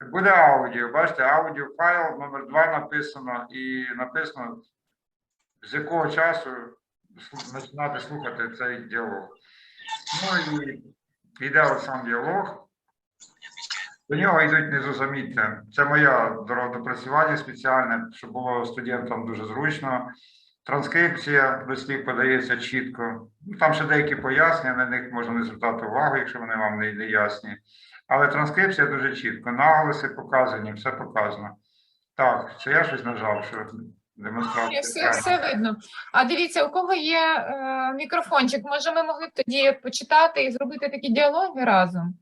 Буде аудіо. Бачите, аудіофайл номер 2 написано і написано, з якого часу починати слухати цей діалог. Ну і йде сам діалог. До нього йдуть замітьте. Це моя допрацювання спеціальне, щоб було студентам дуже зручно. Транскрипція до слів подається чітко. Ну, Там ще деякі пояснення, на них можна не звертати увагу, якщо вони вам не, не ясні. Але транскрипція дуже чітко. Наголоси показані, все показано. Так, це я щось нажав, що демонстрація. все, все видно. А дивіться, у кого є е, мікрофончик, може, ми могли б тоді почитати і зробити такі діалоги разом?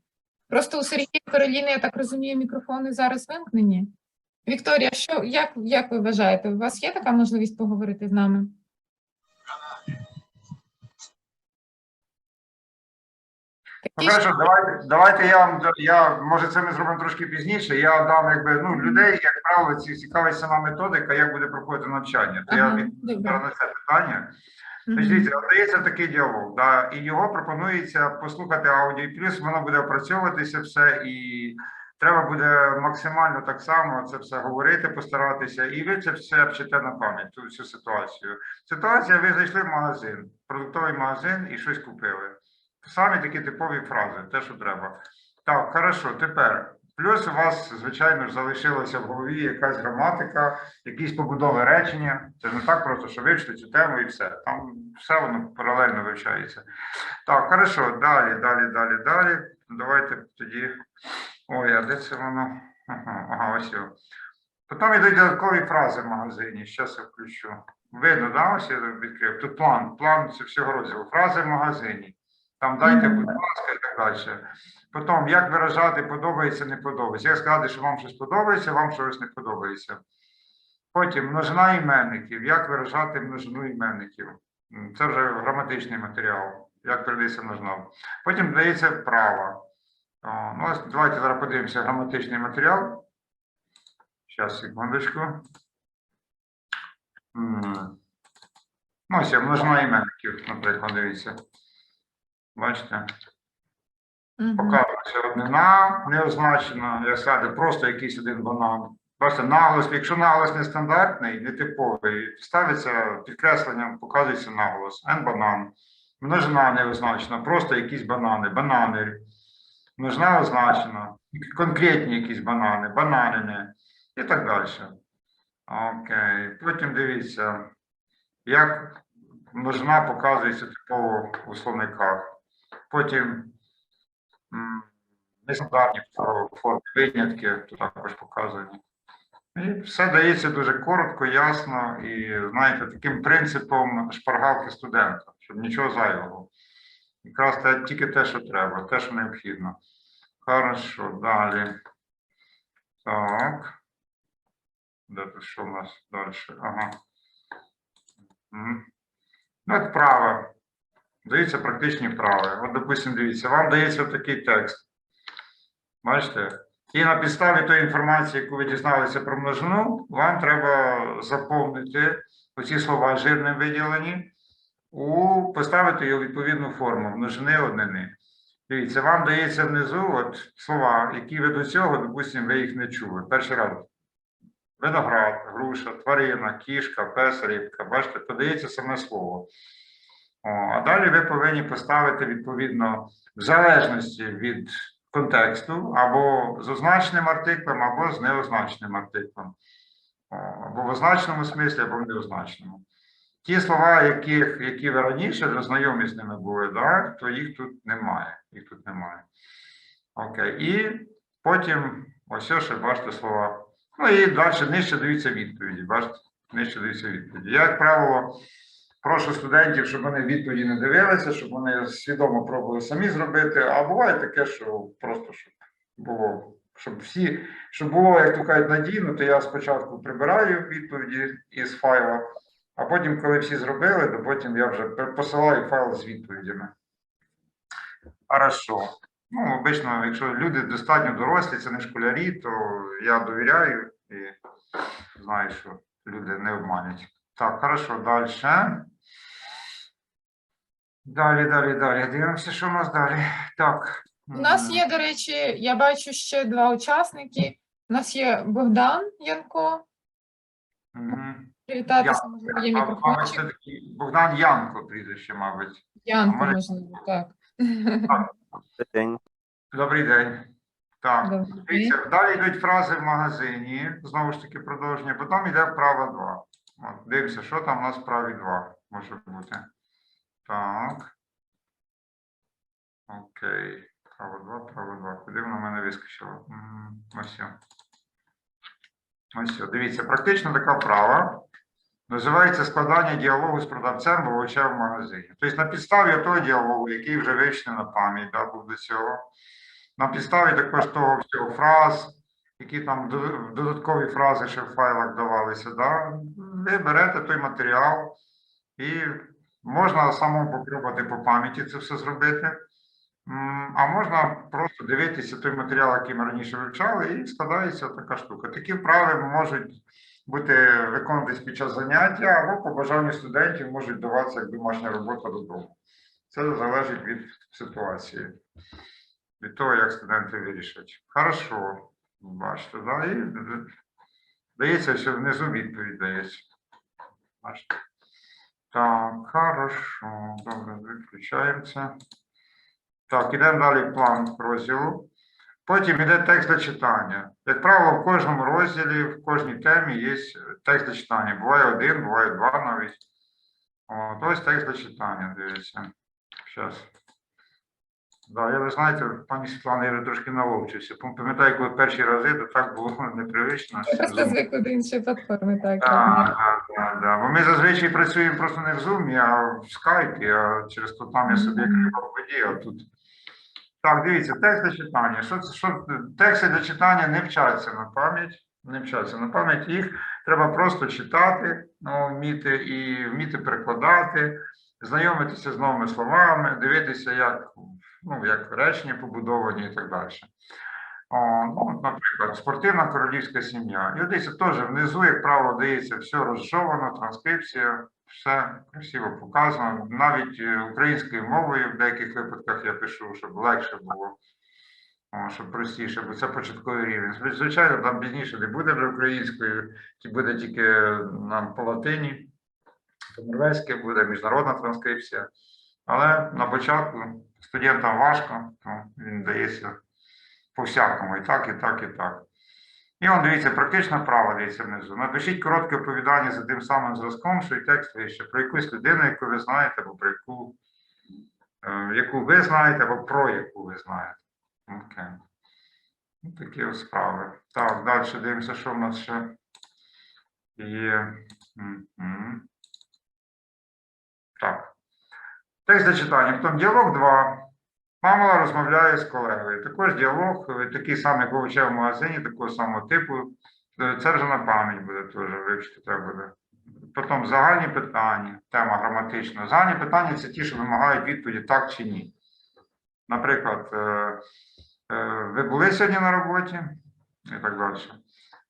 Просто у Сергія і Кароліни, я так розумію, мікрофони зараз вимкнені. Вікторія, що як, як ви вважаєте? У вас є така можливість поговорити з нами? Хорошо, давайте, давайте я вам я може це ми зробимо трошки пізніше. Я дам якби ну людей, як правило, ці цікавить сама методика, як буде проходити навчання. То я Ага, добре. на це питання. Тобто, дивіться, дається такий діалог, да, і його пропонується послухати аудіо, плюс воно буде опрацьовуватися все, і треба буде максимально так само це все говорити, постаратися, і ви це все вчите на пам'ять, ту всю ситуацію. Ситуація, ви зайшли в магазин, продуктовий магазин і щось купили. Самі такі типові фрази, те, що треба. Так, хорошо, тепер. Плюс у вас, звичайно ж, залишилася в голові якась граматика, якісь побудови речення. Це не так просто, що вивчити цю тему і все. Там все воно паралельно вивчається. Так, хорошо, далі, далі, далі, далі. Давайте тоді. Ой, а де це воно? Ага, ага ось його. Потім йдуть додаткові фрази в магазині. Зараз я включу. Видно, да? Ось я відкрив. Тут план, план це всього розділу. Фрази в магазині. Там дайте, будь ласка, і так далі. Потім, як виражати подобається, не подобається. Як сказати, що вам щось подобається, вам щось не подобається. Потім множина іменників. Як виражати множину іменників? Це вже граматичний матеріал. Як передається множина. Потім дається право. Ну, ось давайте зараз подивимося граматичний матеріал. Зараз, секундочку. Ну, ось є множина іменників, наприклад, дивіться. Бачите? Показується однина не означена, як сказати, просто якийсь один банан. Бачите, наголос, якщо наголос нестандартний, нетиповий, ставиться підкресленням, показується наголос. N банан. Множина не означена, просто якісь банани, банани. Множина означена, конкретні якісь банани, бананини і так далі. Окей. Потім дивіться, як множина показується типово у словниках. Потім нестандартні форми винятки тут також показані. І все дається дуже коротко, ясно і, знаєте, таким принципом шпаргалки студента, щоб нічого зайвого. Якраз те, тільки те, що треба, те, що необхідно. Хорошо, далі. Так. Де тут що в нас далі? Ага. Ну, от право. Даються практичні вправи. От, допустимо, дивіться, вам дається такий текст. Бачите? І на підставі тої інформації, яку ви дізналися про множину, вам треба заповнити оці слова жирним виділені, у, поставити у відповідну форму множини однини. Дивіться, вам дається внизу от слова, які ви до цього, допустимо, ви їх не чули. Перший раз. Виноград, груша, тварина, кішка, пес, рибка. Бачите, подається саме слово. О, а далі ви повинні поставити відповідно в залежності від контексту або з означеним артиклем, або з неозначеним артиклем. О, Або в означеному смислі, або в неозначеному. Ті слова, яких, які ви раніше вже знайомі з ними були, да, то їх тут немає. Їх тут немає. Окей. І потім ось ще бачите слова. Ну і далі нижче дивіться відповіді. Бачите, нижче дивіться відповіді. Я, як правило, прошу студентів, щоб вони відповіді не дивилися, щоб вони свідомо пробували самі зробити. А буває таке, що просто щоб було, щоб всі, щоб було, як то кажуть, надійно, то я спочатку прибираю відповіді із файла, а потім, коли всі зробили, то потім я вже посилаю файл з відповідями. Хорошо. Ну, обично, якщо люди достатньо дорослі, це не школярі, то я довіряю і знаю, що люди не обманять. Так, хорошо, далі. Далі, далі, далі. Дивимося, що у нас далі. Так. У нас є, до речі, я бачу ще два учасники. У нас є Богдан Янко. Мгм. Привітатися, можливо, є мікрофончик. все-таки Богдан Янко прізвище, мабуть. Янко, може- можливо, так. Добрий день. Добрий день. Так. Добрий день. Дивіться, далі йдуть фрази в магазині, знову ж таки продовження, потім йде вправа 2. От, дивимося, що там у нас в праві 2 може бути. Так. Окей. Право 2, право 2. Куди воно в мене вискочило? М, Ось. все. Ось. Дивіться, практично така вправа. Називається складання діалогу з продавцем вовча в магазині. Тобто на підставі того діалогу, який вже вивчений на пам'ять, да, був до цього. На підставі також того всього фраз, які там додаткові фрази ще в файлах давалися. Да? Ви берете той матеріал і можна самому попробувати по пам'яті це все зробити. А можна просто дивитися той матеріал, який ми раніше вивчали, і складається така штука. Такі вправи можуть бути виконуватись під час заняття, або по бажанню студентів можуть даватися як домашня робота додому. Це залежить від ситуації від того, як студенти вирішать. Хорошо, бачите, да? І дається, що внизу відповідь дається. Бачите. Так, хорошо. Добре, виключаємо це. Так, ідемо далі план розділу. Потім йде текст для читання. Як правило, в кожному розділі, в кожній темі є текст для читання. Буває один, буває два навіть. От, ось текст для читання, дивіться. Зараз. Да, я ви знаєте, пані Світлана, я трошки наловчився. Пам'ятаю, коли перші рази, то так було непривично. Я просто до іншої платформи, так. Так, так, так, так. Бо ми зазвичай працюємо просто не в Zoom, а в скайпі, а через то там я собі як в воді, а тут. Так, дивіться, текст для читання. Що, що, тексти для читання не вчаться на пам'ять. Не вчаться на пам'ять. Їх треба просто читати, ну, вміти і вміти перекладати, знайомитися з новими словами, дивитися, як, ну, як речення побудовані і так далі. О, ну, наприклад, спортивна королівська сім'я. І десь теж внизу, як правило, дається все розшовано, транскрипція, все красиво показано. Навіть е, українською мовою в деяких випадках я пишу, щоб легше було, щоб простіше, бо це початковий рівень. Звичайно, там пізніше не буде вже українською, буде тільки нам по латині, по норвезьки буде міжнародна транскрипція. Але на початку студентам важко, то він дається по всякому, і так, і так, і так. І он дивіться, практична вправа дивіться внизу. Напишіть коротке оповідання за тим самим зразком, що і текст вище, про якусь людину, яку ви знаєте, або про яку, е, яку ви знаєте, або про яку ви знаєте. Окей. Ну, такі ось справи. Так, далі дивимося, що в нас ще є. Так. Текст для читання. Потім діалог 2. Мамала розмовляє з колегою. Також діалог, е, такий самий, як вивчав в магазині, такого самого типу. Е, Це вже на пам'ять буде теж вивчити треба буде. Потім загальні питання, тема граматична. Загальні питання це ті, що вимагають відповіді так чи ні. Наприклад, е, ви були сьогодні на роботі і так далі.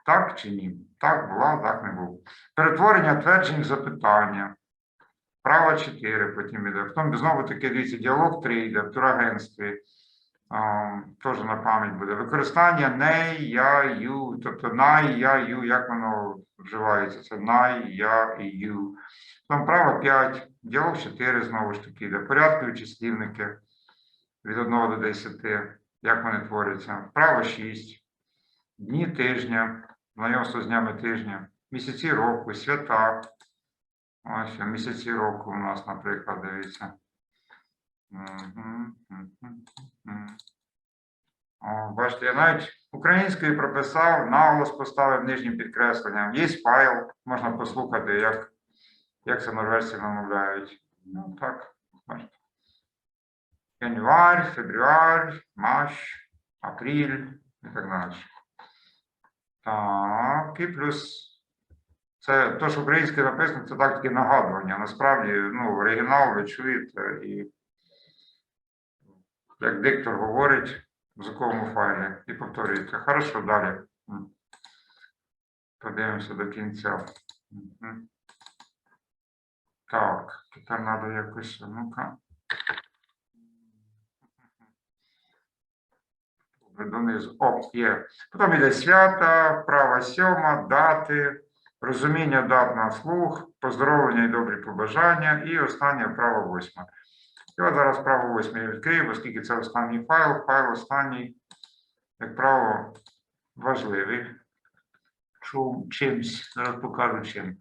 Так чи ні? Так була, так не був. Перетворення тверджень запитання. Право 4 потім іде. Потім знову таки дивіться, діалог 3 йде в турагентстві. Теж на пам'ять буде. Використання не, я, ю, тобто най, я, ю, як воно вживається? Це най, я і ю. Там право 5, діалог 4 знову ж таки йде. Порядкові числівники від 1 до 10, як вони творяться. Право 6, дні тижня, знайомство з днями тижня, місяці року, свята. Ось місяці року у нас, наприклад, дивіться. О, бачите, я навіть українською прописав, наголос поставив нижнім підкресленням. Є файл, можна послухати, як, як це норвежці вимовляють. Ну, так, бачите. Январь, февраль, марш, апріль і так далі. Так, і плюс це те, що українською написано, це так таки нагадування. Насправді, ну, оригінал ви і як диктор говорить в звуковому файлі і повторюється. Хорошо, далі. Подивимося до кінця. Так, тепер треба якось, ну-ка. донизу. О, є. Потім йде свята, права сьома, дати, розуміння дат на слух, поздоровлення і добрі побажання, і останнє право восьме. І от зараз право восьме я відкрию, оскільки це останній файл, файл останній, як правило, важливий. Чим, чимсь, зараз покажу чим.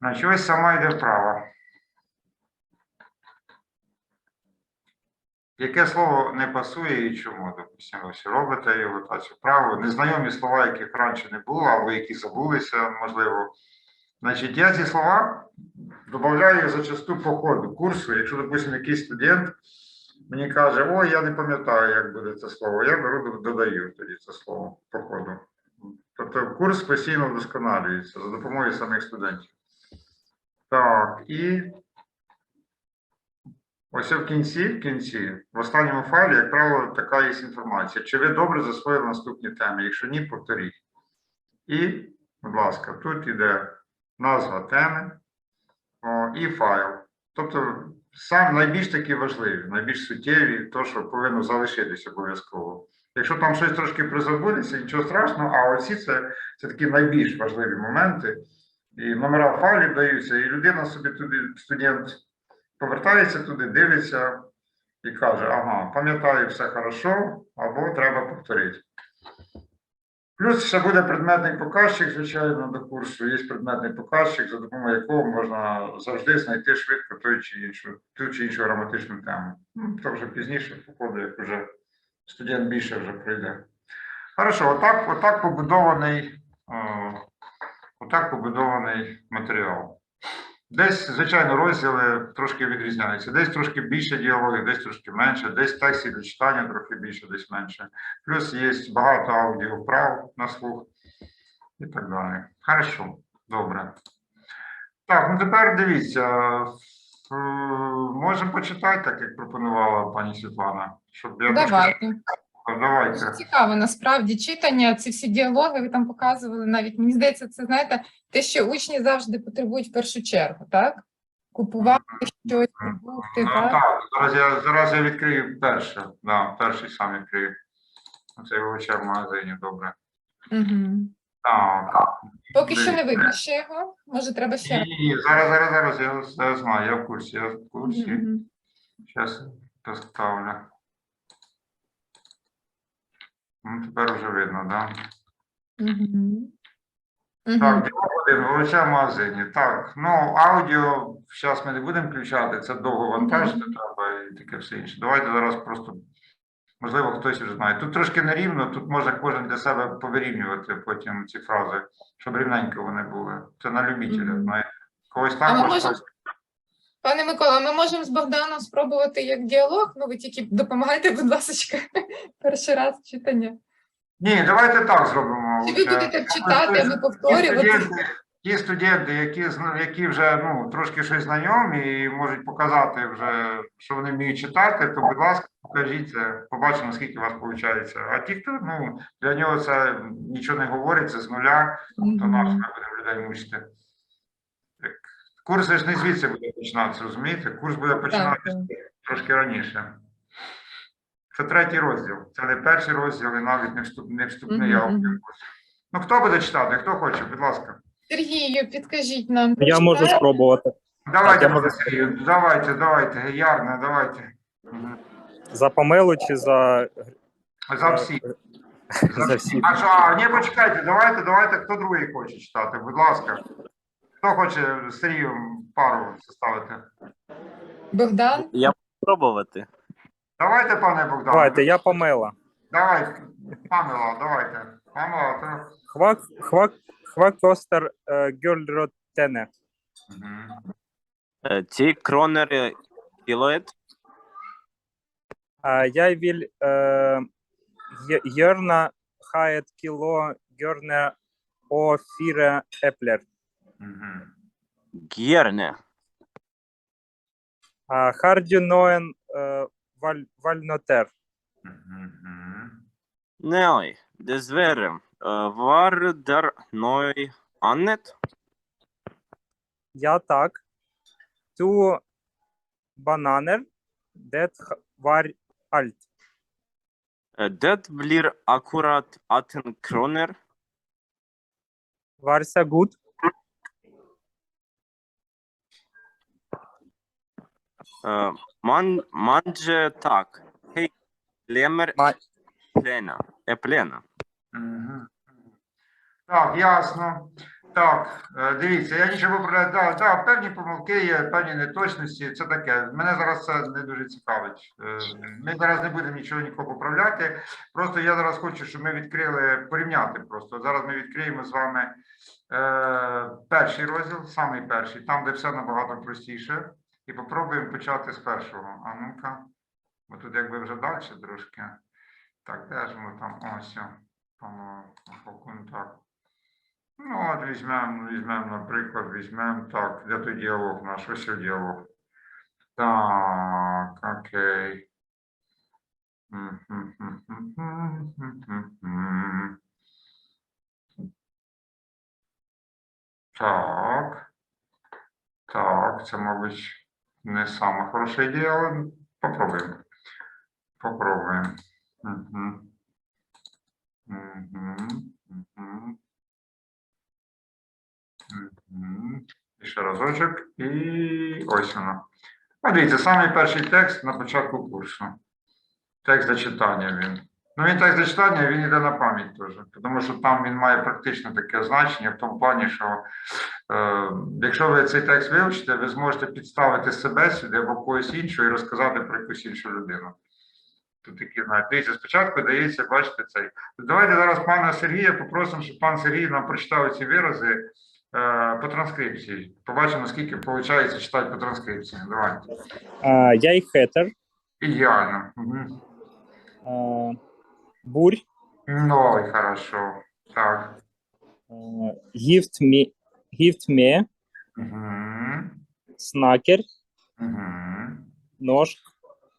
Значить, ось сама йде вправа. Яке слово не пасує і чому, допустимо, ось робите його та цю вправу. Незнайомі слова, яких раніше не було, або які забулися, можливо. Значить, я ці слова додаю зачасту по ходу курсу. Якщо, допустимо, якийсь студент мені каже, ой, я не пам'ятаю, як буде це слово, я беру, додаю тоді це слово по ходу. Тобто курс постійно вдосконалюється за допомогою самих студентів. Так, і ось в кінці, в кінці, в останньому файлі, як правило, така є інформація. Чи ви добре засвоїли наступні теми? Якщо ні, повторіть. І, будь ласка, тут іде назва теми о, і файл. Тобто, сам найбільш такі важливі, найбільш суттєві, то, що повинно залишитися обов'язково. Якщо там щось трошки призабудеться, нічого страшного, а оці це, це такі найбільш важливі моменти. І номера файлів даються, і людина собі туди, студент, повертається туди, дивиться і каже: ага, пам'ятаю, все хорошо, або треба повторити. Плюс ще буде предметний показчик, звичайно, до курсу. Є предметний показчик, за допомогою якого можна завжди знайти швидко той чи іншу, ту чи іншу граматичну тему. Ну, то вже пізніше, по ходу, як вже студент більше вже пройде. Хорошо, отак, отак побудований, е, отак побудований матеріал. Десь, звичайно, розділи трошки відрізняються. Десь трошки більше діалогів, десь трошки менше, десь текстів для читання трохи більше, десь менше. Плюс є багато аудіо вправ на слух і так далі. Хорошо, добре. Так, ну тепер дивіться. е, Можемо почитати, так як пропонувала пані Світлана. Щоб я трошки- Давайте. Давайте. Цікаво насправді читання, ці всі діалоги ви там показували навіть. Мені здається, це знаєте, те, що учні завжди потребують в першу чергу, так? Купувати щось, продукти, Ну, так? так, зараз я, зараз я відкрию перше. Да, перший сам відкрию. Оце вивчав в магазині, добре. Угу. Так. Поки що не Дивіться. видно ще його. Може, треба ще Ні, ні, зараз, зараз, зараз, я, я знаю, я в курсі, я в курсі. Мгм. Зараз поставлю. Ну, тепер вже видно? Да? Мгм. Так, один, вилуча в магазині. Так, ну аудіо зараз ми не будемо включати, це довго вантажити треба і таке все інше. Давайте зараз просто, можливо, хтось вже знає. Тут трошки нерівно, тут може кожен для себе повирівнювати потім ці фрази, щоб рівненько вони були. Це на любителя, знаєте. Когось так, може, когось. Пане Микола, ми можемо з Богданом спробувати як діалог. Ну, ви тільки допомагайте, будь ласка, перший раз читання. Ні, давайте так зробимо. Чи ви будете читати, ми повторювати? ті студенти, які, які вже ну, трошки щось знайомі і можуть показати вже, що вони вміють читати, то, будь ласка, покажіть це, побачимо, наскільки у вас виходить. А ті, хто ну, для нього це нічого не говорить, це з нуля, то Мгм. наш ми будемо людей мучити. Курс ж не звідси буде починатися, розумієте? Курс буде Так, починатися трошки раніше. Це третій розділ. Це не перший розділ і навіть не, вступ, не вступний аудіокурс. мгм. Ну, хто буде читати? Хто хоче, будь ласка. Сергію, підкажіть нам. Я можу спробувати. Давайте, я можу Сергію, давайте, давайте, Ярна, давайте. За помилу чи за, За всі. за всі? А що, а, ні, почекайте, давайте, давайте, хто другий хоче читати, будь ласка. Хто хоче з Сергієм пару составити? Богдан? Я спробувати. Давайте, пане Богдан. Давайте, я помила. Давай, Памела, давайте. Памела, то... Хвак, хвак, хвак костер е, гюльротене. Мгм. Е, Ті кронер кілоет. А я віль е, є- єрна хаєт кіло гьорне о фіре еплер. Мгм. Гєрне. А хардю ноен е, валь, вальнотер. Мгм. Неой. Дезвере. Вар дер ной аннет. Я так. Ту бананер дет х- вар альт. Eh, Det blir akkurat 18 kroner. Varsa gut. Man, Manje так. Hej, Лемер Ма- Плена. Еплена. Мгм. Так, ясно. Так, е, дивіться, я нічого виправляю. Да, да, певні помилки є, певні неточності. Це таке. Мене зараз це не дуже цікавить. Е, Ми зараз не будемо нічого нікого поправляти. Просто я зараз хочу, щоб ми відкрили порівняти. Просто зараз ми відкриємо з вами е, перший розділ, самий перший, там, де все набагато простіше. І попробуємо почати з першого. А ну-ка, бо тут якби вже далі трошки. Так, де ж ми там ось. о, Там о. Ну, от візьмемо, візьмемо, наприклад, візьмемо так, де той діалог наш, ось діалог. Так, окей. Так. Так, це, мабуть, не саме хороша ідея, але попробуємо. Попробуємо. Мгм. Мгм. Мгм. Мгм. І ще разочок. І ось воно. А дивіться, самий перший текст на початку курсу. Текст зачитання він. Ну, він текст зачитання, він йде на пам'ять теж, тому що там він має практично таке значення в тому плані, що е, якщо ви цей текст вивчите, ви зможете підставити себе сюди або когось іншого і розказати про якусь іншу людину. Тут такі, знаєте, дивіться, спочатку дається, бачите, цей. Давайте зараз пана Сергія попросимо, щоб пан Сергій нам прочитав ці вирази е, по транскрипції. Побачимо, скільки виходить читати по транскрипції. Давайте. А, Яй хетер. Ідеально. Угу. А, Бурь. Ой, хорошо. Так. А, Гіфт ме. Гіфт ме. Угу. Снакер. Угу. Нож.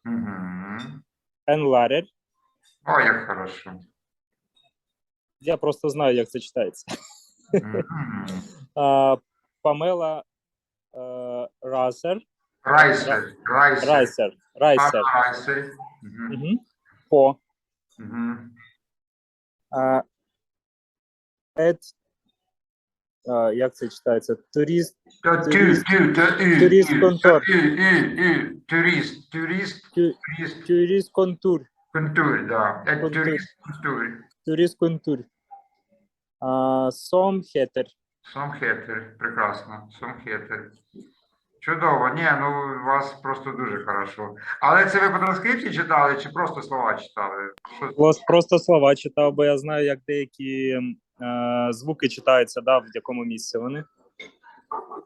Угу. Енларер. Ой, як хорошо. Я просто знаю, як це читається. Мгм. А, Памела е, Расер. Райсер. Райсер. Райсер. Райсер. А, Райсер. Угу. Угу. По. Угу. А, Ед. А, як це читається? Турист. Та тю, Турист. тю, та ü, Турист ü, контор. та ü, ü, ü. Турист, турист, Тю- турист, Турист контур. контур, да. Як Контур. турист, контур. Турист контур. А, Сом хетер. Сомхетер, прекрасно, сомхетер. Чудово, ні, ну у вас просто дуже хорошо. Але це ви по транскрипції читали чи просто слова читали? Що... Ось Просто слова читав, бо я знаю, як деякі е, звуки читаються, да, в якому місці вони.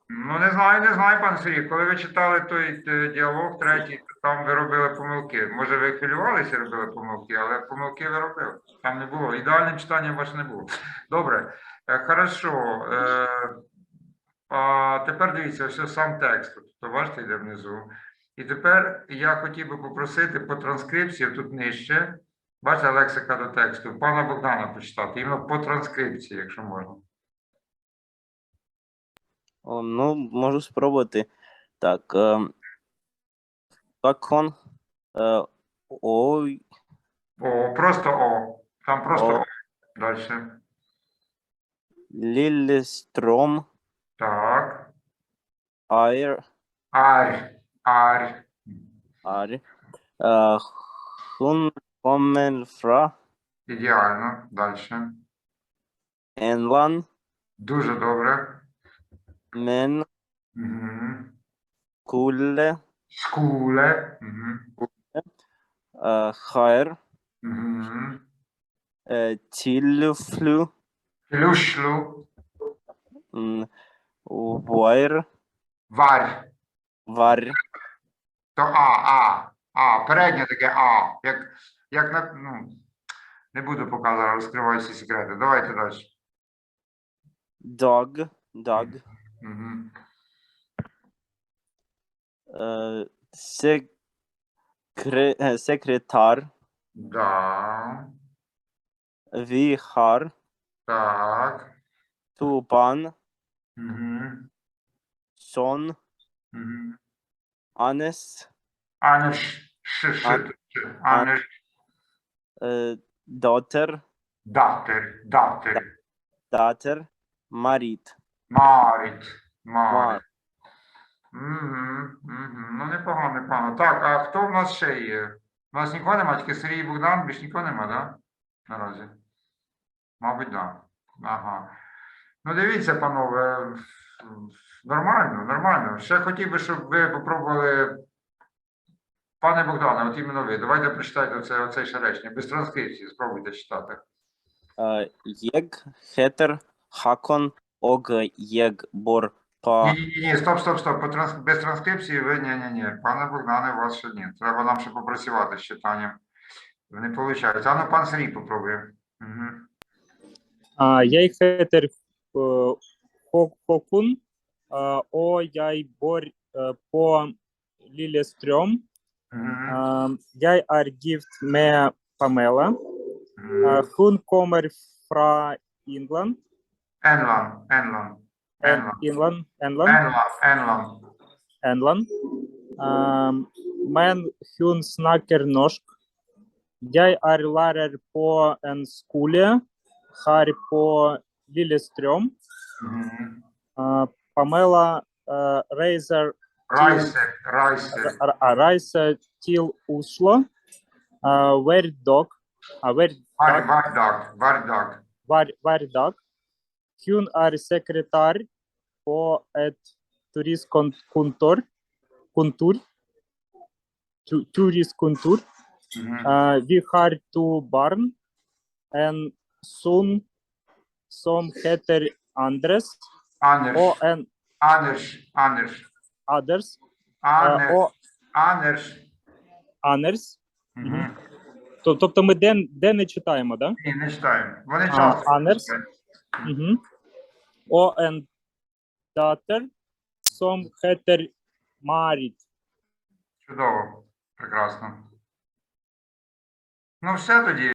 Ну, не знаю, не знаю, пан Сергій. Коли ви читали той е, діалог третій, то там ви робили помилки. Може, ви хвилювалися і робили помилки, але помилки ви робили. Там не було. Ідеальним читанням ваше не було. Добре, е, хорошо. Е, а тепер дивіться, ось сам текст. Тобто, бачите, йде внизу. І тепер я хотів би попросити по транскрипції тут нижче. Бачите, лексика до тексту. Пана Богдана почитати. Іменно по транскрипції, якщо можна. О, ну, можу спробувати. Так. Е, Такон. Е, ой. О, просто О. Там просто О. О. Дальше. Лілістром. Так. Айр. Арь. Арь. Арі. Е, Хун Комельфра. Ідеально. Дальше. Енлан. Дуже добре. Мен. Угу. Куле. Скуле. Угу. Е, Хайр. Угу. Е, Тільфлю. Люшлю. м, Вайр. Варь. Варь. То А, А. А. Переднє таке А. Як, як на, ну, не буду поки зараз розкривати всі секрети. Давайте далі. Дог. Дог. Угу. Е, секре, секретар. Да. Віхар. Так. Тупан. Угу. Сон. Угу. Анес. Анеш. Ш, ш, А- ш, Анеш. е, daughter, Датер, датер. daughter, married. Марить. Мар. Марить. Угу, угу. Ну, непогано, непогано. Так, а хто в нас ще є? У нас нікого немає, тільки Сергій і Богдан, більш нікого нема, так? Наразі. Мабуть, так. Да. Ага. Ну, дивіться, панове, нормально, нормально. Ще хотів би, щоб ви попробували. Пане Богдане, от іменно ви, давайте прочитайте оце, оце ще речення. Без транскрипції, спробуйте читати. Єг, хетер, хакон, ог, єг, бор, па. Ні, ні, ні, стоп, стоп, стоп. По транс... Без транскрипції ви ні, ні, ні. Пане Богдане, у вас ще ні. Треба нам ще попрацювати з читанням. Не виходить. А ну пан Сергій попробує. Угу. А, jeg heter Håkon och jag bor på Lilleström. Mm. Jag är gift med Pamela. Mm. Hon kommer från England. England, England. England, England. England, England. Um, men hon snackar norsk. Jag är lärare på en skola här på Lillestrøm. Угу. Eh, Pamela eh, reiser Райсе, Райсе. r- r- reiser til Oslo eh, hver dag, eh, hver, Вар- Вардак, Вардак. hver, hver dag. Hun er sekretær på et turistkontor. Kontor. Tu- Turistkontor. Угу. Eh, vi har to barn. En sønn som heter Andres, Анерш, og en Анерш, Анерш, Anders. eh, Анерш, og Анерш. Anders. Угу. То- Тобто ми де, де не читаємо, так? Ні, не читаємо. Вони А, часто. Анерс? читають. Угу. Og en datter som heter Marit. Чудово, прекрасно. Ну, все тоді.